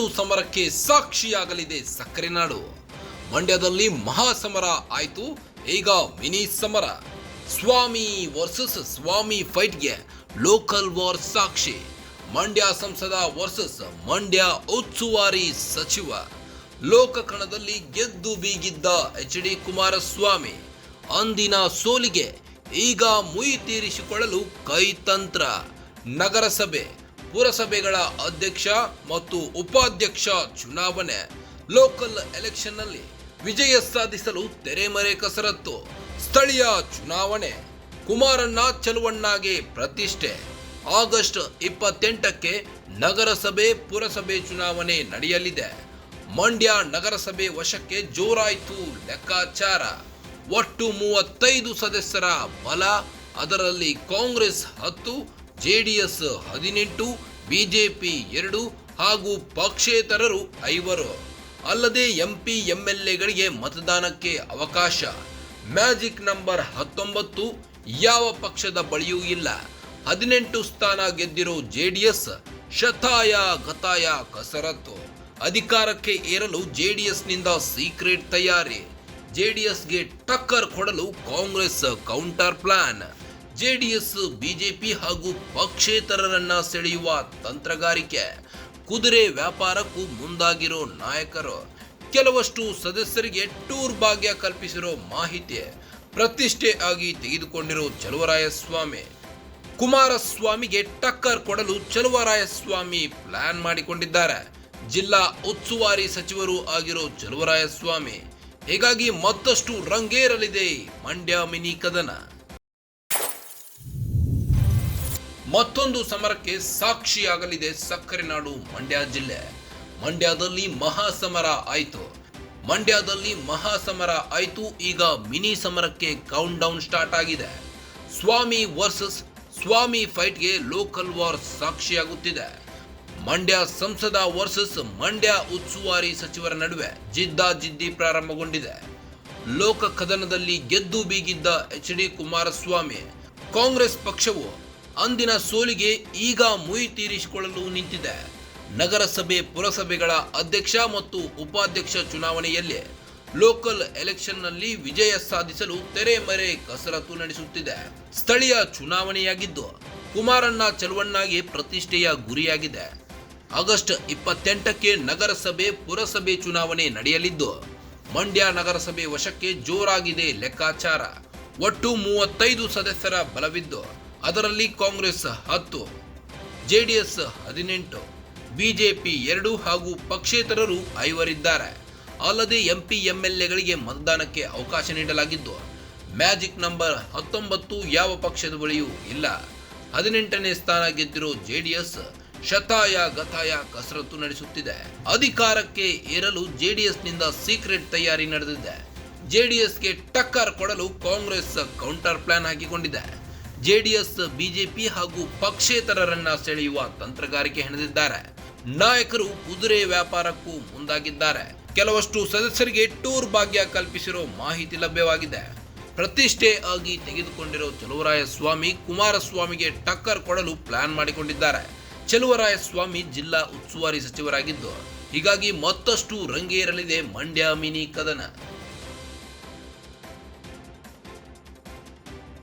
ಸಮರಕ್ಕೆ ಸಾಕ್ಷಿಯಾಗಲಿದೆ ಸಕ್ಕರೆ ನಾಡು. ಮಂಡ್ಯದಲ್ಲಿ ಮಹಾಸಮರ ಆಯಿತು, ಈಗ ಮಿನಿ ಸಮರ. ಸ್ವಾಮಿ ವರ್ಸಸ್ ಸ್ವಾಮಿ ಫೈಟ್ಗೆ ಲೋಕಲ್ ವಾರ್ ಸಾಕ್ಷಿ. ಮಂಡ್ಯ ಸಂಸದ ವರ್ಸಸ್ ಮಂಡ್ಯ ಉಸ್ತುವಾರಿ ಸಚಿವ. ಲೋಕಕಣದಲ್ಲಿ ಗೆದ್ದು ಬೀಗಿದ್ದ ಎಚ್ ಡಿ ಕುಮಾರಸ್ವಾಮಿ. ಅಂದಿನ ಸೋಲಿಗೆ ಈಗ ಮುಯಿ ತೀರಿಸಿಕೊಳ್ಳಲು ಕೈತಂತ್ರ. ನಗರಸಭೆ ಪುರಸಭೆಗಳ ಅಧ್ಯಕ್ಷ ಮತ್ತು ಉಪಾಧ್ಯಕ್ಷ ಚುನಾವಣೆ. ಲೋಕಲ್ ಎಲೆಕ್ಷನ್ನಲ್ಲಿ ವಿಜಯ ಸಾಧಿಸಲು ತೆರೆಮರೆ ಕಸರತ್ತು. ಸ್ಥಳೀಯ ಚುನಾವಣೆ. ಕುಮಾರಣ್ಣ ಚಲುವಣ್ಣಗೆ ಪ್ರತಿಷ್ಠೆ. ಆಗಸ್ಟ್ ಇಪ್ಪತ್ತೆಂಟಕ್ಕೆ ನಗರಸಭೆ, ಪುರಸಭೆ ಚುನಾವಣೆ ನಡೆಯಲಿದೆ. ಮಂಡ್ಯ ನಗರಸಭೆ ವಶಕ್ಕೆ ಜೋರಾಯಿತು ಲೆಕ್ಕಾಚಾರ. ಒಟ್ಟು ಮೂವತ್ತೈದು ಸದಸ್ಯರ ಬಲ, ಅದರಲ್ಲಿ ಕಾಂಗ್ರೆಸ್ ಹತ್ತು ಜೆಡಿಎಸ್ ಹದಿನೆಂಟು, ಬಿಜೆಪಿ ಎರಡು ಹಾಗೂ ಪಕ್ಷೇತರರು ಐವರು. ಅಲ್ಲದೆ ಎಂಪಿ, ಎಂಎಲ್ಎಗಳಿಗೆ ಮತದಾನಕ್ಕೆ ಅವಕಾಶ. ಮ್ಯಾಜಿಕ್ ನಂಬರ್ ಹತ್ತೊಂಬತ್ತು, ಯಾವ ಪಕ್ಷದ ಬಳಿಯೂ ಇಲ್ಲ. ಹದಿನೆಂಟು ಸ್ಥಾನ ಗೆದ್ದಿರೋ ಜೆಡಿಎಸ್ ಶತಾಯ ಗತಾಯ ಕಸರತ್ತು. ಅಧಿಕಾರಕ್ಕೆ ಏರಲು ಜೆಡಿಎಸ್ನಿಂದ ಸೀಕ್ರೆಟ್ ತಯಾರಿ. ಜೆಡಿಎಸ್ಗೆ ಟಕ್ಕರ್ ಕೊಡಲು Congress counter plan. JDS, BJP ಹಾಗೂ ಪಕ್ಷೇತರರನ್ನ ಸೆಳೆಯುವ ತಂತ್ರಗಾರಿಕೆ. ಕುದುರೆ ವ್ಯಾಪಾರಕ್ಕೂ ಮುಂದಾಗಿರೋ ನಾಯಕರು, ಕೆಲವಷ್ಟು ಸದಸ್ಯರಿಗೆ ಟೂರ್ ಭಾಗ್ಯ ಕಲ್ಪಿಸಿರೋ ಮಾಹಿತಿ ಪ್ರತಿಷ್ಠೆ ಆಗಿ ತೆಗೆದುಕೊಂಡಿರೋ ಚಲುವರಾಯಸ್ವಾಮಿ. ಕುಮಾರಸ್ವಾಮಿಗೆ ಟಕ್ಕರ್ ಕೊಡಲು ಚಲುವರಾಯಸ್ವಾಮಿ ಪ್ಲಾನ್ ಮಾಡಿಕೊಂಡಿದ್ದಾರೆ. ಜಿಲ್ಲಾ ಉಸ್ತುವಾರಿ ಸಚಿವರು ಆಗಿರೋ ಚಲುವರಾಯಸ್ವಾಮಿ, ಹೀಗಾಗಿ ಮತ್ತಷ್ಟು ರಂಗೇರಲಿದೆ ಮಂಡ್ಯ ಮಿನಿ ಕದನ? ಮತ್ತೊಂದು ಸಮರಕ್ಕೆ ಸಾಕ್ಷಿಯಾಗಲಿದೆ ಸಕ್ಕರೆ ನಾಡು ಮಂಡ್ಯ ಜಿಲ್ಲೆ. ಮಂಡ್ಯದಲ್ಲಿ ಮಹಾ ಸಮರ ಆಯಿತು. ಮಂಡ್ಯದಲ್ಲಿ ಮಹಾ ಸಮರ ಆಯಿತು, ಈಗ ಮಿನಿ ಸಮರಕ್ಕೆ ಕೌಂಟ್ ಡೌನ್ ಸ್ಟಾರ್ಟ್ ಆಗಿದೆ. ಸ್ವಾಮಿ ವರ್ಸಸ್ ಸ್ವಾಮಿ ಫೈಟ್ಗೆ ಲೋಕಲ್ ವಾರ್ ಸಾಕ್ಷಿಯಾಗುತ್ತಿದೆ. ಮಂಡ್ಯ ಸಂಸದ ವರ್ಸಸ್ ಮಂಡ್ಯ ಉಸ್ತುವಾರಿ ಸಚಿವರ ನಡುವೆ ಜಿದ್ದಾಜಿದ್ದಿ ಪ್ರಾರಂಭಗೊಂಡಿದೆ. ಲೋಕ ಕದನದಲ್ಲಿ ಗೆದ್ದು ಬೀಗಿದ್ದ ಎಚ್ ಡಿ ಕುಮಾರಸ್ವಾಮಿ, ಕಾಂಗ್ರೆಸ್ ಪಕ್ಷವು ಅಂದಿನ ಸೋಲಿಗೆ ಈಗ ಮುಯಿ ತೀರಿಸಿಕೊಳ್ಳಲು ನಿಂತಿದೆ. ನಗರಸಭೆ, ಪುರಸಭೆಗಳ ಅಧ್ಯಕ್ಷ ಮತ್ತು ಉಪಾಧ್ಯಕ್ಷ ಚುನಾವಣೆಯಲ್ಲಿ ಲೋಕಲ್ ಎಲೆಕ್ಷನ್ನಲ್ಲಿ ವಿಜಯ ಸಾಧಿಸಲು ತೆರೆಮರೆ ಕಸರತ್ತು ನಡೆಸುತ್ತಿದೆ. ಸ್ಥಳೀಯ ಚುನಾವಣೆಯಾಗಿದ್ದು, ಕುಮಾರಣ್ಣ ಚಲುವಣ್ಣಗೆ ಪ್ರತಿಷ್ಠೆಯ ಗುರಿಯಾಗಿದೆ. ಆಗಸ್ಟ್ ಇಪ್ಪತ್ತೆಂಟಕ್ಕೆ ನಗರಸಭೆ, ಪುರಸಭೆ ಚುನಾವಣೆ ನಡೆಯಲಿದ್ದು, ಮಂಡ್ಯ ನಗರಸಭೆ ವಶಕ್ಕೆ ಜೋರಾಗಿದೆ ಲೆಕ್ಕಾಚಾರ. ಒಟ್ಟು ಮೂವತ್ತೈದು ಸದಸ್ಯರ ಬಲವಿದ್ದು ಅದರಲ್ಲಿ ಕಾಂಗ್ರೆಸ್ ಹತ್ತು ಜೆ ಡಿ ಎಸ್ ಹದಿನೆಂಟು, ಬಿಜೆಪಿ ಎರಡು ಹಾಗೂ ಪಕ್ಷೇತರರು ಐವರಿದ್ದಾರೆ. ಅಲ್ಲದೆ ಎಂಪಿ, ಎಂಎಲ್ಎಗಳಿಗೆ ಮತದಾನಕ್ಕೆ ಅವಕಾಶ ನೀಡಲಾಗಿದ್ದು, ಮ್ಯಾಜಿಕ್ ನಂಬರ್ ಹತ್ತೊಂಬತ್ತು ಯಾವ ಪಕ್ಷದ ಬಳಿಯೂ ಇಲ್ಲ. ಹದಿನೆಂಟನೇ ಸ್ಥಾನ ಗೆದ್ದಿರೋ ಜೆ ಡಿ ಎಸ್ ಶತಾಯ ಗತಾಯ ಕಸರತ್ತು ನಡೆಸುತ್ತಿದೆ. ಅಧಿಕಾರಕ್ಕೆ ಏರಲು ಜೆ ಡಿ ಎಸ್ನಿಂದ ಸೀಕ್ರೆಟ್ ತಯಾರಿ ನಡೆದಿದೆ. ಜೆಡಿಎಸ್ಗೆ ಟಕ್ಕರ್ ಕೊಡಲು ಕಾಂಗ್ರೆಸ್ ಕೌಂಟರ್ ಪ್ಲಾನ್ ಹಾಕಿಕೊಂಡಿದೆ. ಜೆಡಿಎಸ್, ಬಿಜೆಪಿ ಹಾಗೂ ಪಕ್ಷೇತರರನ್ನ ಸೆಳೆಯುವ ತಂತ್ರಗಾರಿಕೆ ಹೆಣೆದಿದ್ದಾರೆ. ನಾಯಕರು ಕುದುರೆ ವ್ಯಾಪಾರಕ್ಕೂ ಮುಂದಾಗಿದ್ದಾರೆ. ಕೆಲವಷ್ಟು ಸದಸ್ಯರಿಗೆ ಟೂರ್ ಭಾಗ್ಯ ಕಲ್ಪಿಸಿರೋ ಮಾಹಿತಿ ಲಭ್ಯವಾಗಿದೆ. ಪ್ರತಿಷ್ಠೆ ಆಗಿ ತೆಗೆದುಕೊಂಡಿರೋ ಚಲುವರಾಯಸ್ವಾಮಿ ಕುಮಾರಸ್ವಾಮಿಗೆ ಟಕ್ಕರ್ ಕೊಡಲು ಪ್ಲಾನ್ ಮಾಡಿಕೊಂಡಿದ್ದಾರೆ. ಚಲುವರಾಯಸ್ವಾಮಿ ಜಿಲ್ಲಾ ಉಸ್ತುವಾರಿ ಸಚಿವರಾಗಿದ್ದು, ಹೀಗಾಗಿ ಮತ್ತಷ್ಟು ರಂಗೇರಲಿದೆ ಮಂಡ್ಯ ಮಿನಿ ಕದನ.